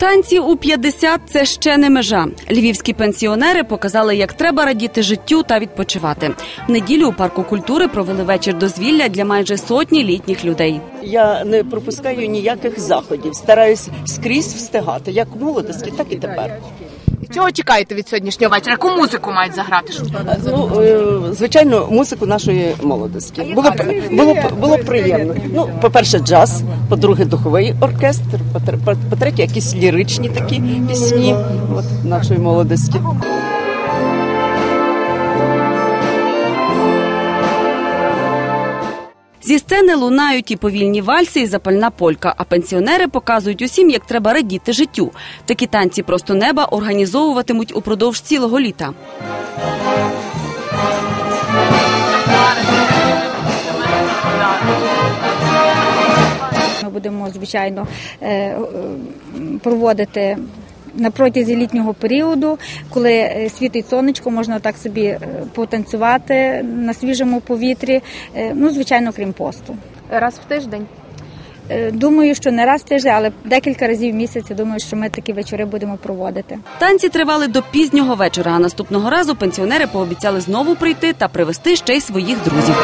Танці у 50 – це ще не межа. Львівські пенсіонери показали, як треба радіти життю та відпочивати. В неділю у парку культури провели вечір дозвілля для майже сотні літніх людей. Я не пропускаю ніяких заходів. Стараюсь скрізь встигати, як в молодості, так і тепер. Чого чекаєте від сьогоднішнього вечора? Яку музику мають заграти? Ну, е, звичайно, музику нашої молодості. Було б було б було б приємно. Ну, по-перше, джаз, по-друге, духовий оркестр, по-тре- по- по-третє, якісь ліричні такі пісні от, нашої молодості. Зі сцени лунають і повільні вальси, і запальна полька. А пенсіонери показують усім, як треба радіти життю. Такі танці просто неба організовуватимуть упродовж цілого літа. Ми будемо звичайно е, е, проводити на протязі літнього періоду, коли е, світить сонечко, можна так собі потанцювати на свіжому повітрі. Ну, звичайно, крім посту. раз в тиждень. Думаю, що не раз в тиждень, але декілька разів в місяць. я Думаю, що ми такі вечори будемо проводити. Танці тривали до пізнього вечора. А наступного разу пенсіонери пообіцяли знову прийти та привезти ще й своїх друзів.